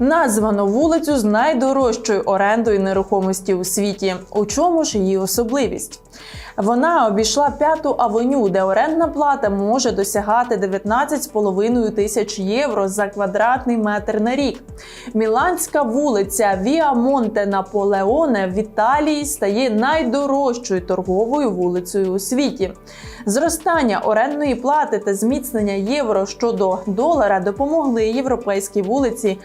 Названо вулицю з найдорожчою орендою нерухомості у світі. У чому ж її особливість? Вона обійшла п'яту авеню, де орендна плата може досягати 19,5 тисяч євро за квадратний метр на рік. Міланська вулиця Віа Монте Наполеоне в Італії стає найдорожчою торговою вулицею у світі. Зростання орендної плати та зміцнення євро щодо долара допомогли європейській вулиці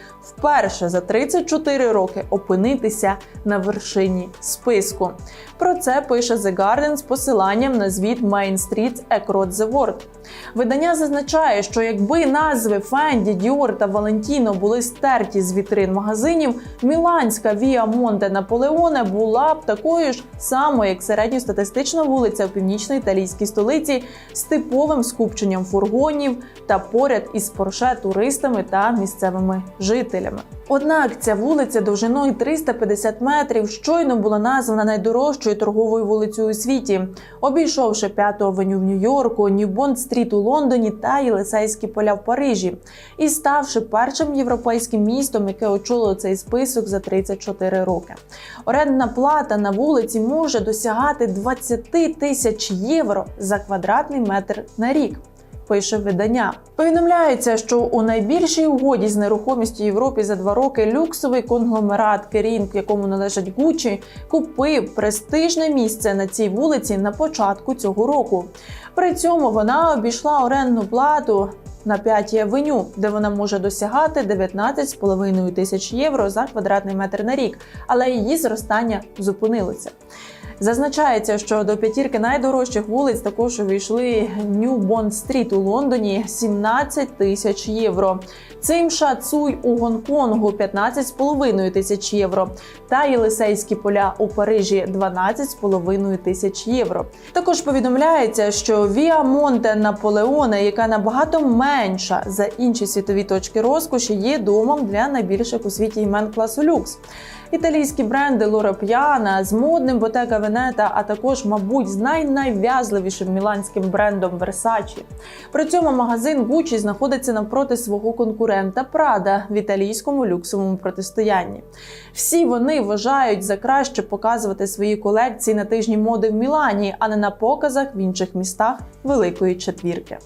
вперше за 34 роки опинитися на вершині списку. Про це пише The Guardian з посиланням на звіт Main Street Across the World. Видання зазначає, що якби назви Фенді, Діор та Валентіно були стерті з вітрин магазинів, міланська Віа Монте Наполеоне була б такою ж самою, як середньостатистична вулиця в північно-італійській столиці з типовим скупченням фургонів та поряд із порше туристами та місцевими жителями. Однак ця вулиця довжиною 350 метрів щойно була названа найдорожчою торговою вулицею у світі, обійшовши п'яту авеню в Нью-Йорку, Нью-Бонд-стріт у Лондоні та Єлисейські поля в Парижі, і ставши першим європейським містом, яке очолило цей список за 34 роки. Орендна плата на вулиці може досягати 20 тисяч євро за квадратний метр на рік. Пише видання. Повідомляється, що у найбільшій угоді з нерухомістю Європі за два роки люксовий конгломерат Керін, якому належать Гучі, купив престижне місце на цій вулиці на початку цього року. При цьому вона обійшла орендну плату на п'ятій авеню, де вона може досягати 19,5 тисяч євро за квадратний метр на рік, але її зростання зупинилося. Зазначається, що до п'ятірки найдорожчих вулиць також увійшли Нью Бонд Стріт у Лондоні 17 тисяч євро. Цим Шацуй у Гонконгу 15,5 тисяч євро. Та Єлисейські поля у Парижі 12,5 тисяч євро. Також повідомляється, що Віа Монте Наполеоне, яка набагато менша за інші світові точки розкоші, є домом для найбільших у світі імен класу люкс. Італійські бренди Лора П'яна з модним Ботека Венета, а також, мабуть, з найнайв'язливішим міланським брендом Versace. При цьому магазин Gucci знаходиться навпроти свого конкурента Prada в італійському люксовому протистоянні. Всі вони вважають за краще показувати свої колекції на тижні моди в Мілані, а не на показах в інших містах Великої Четвірки.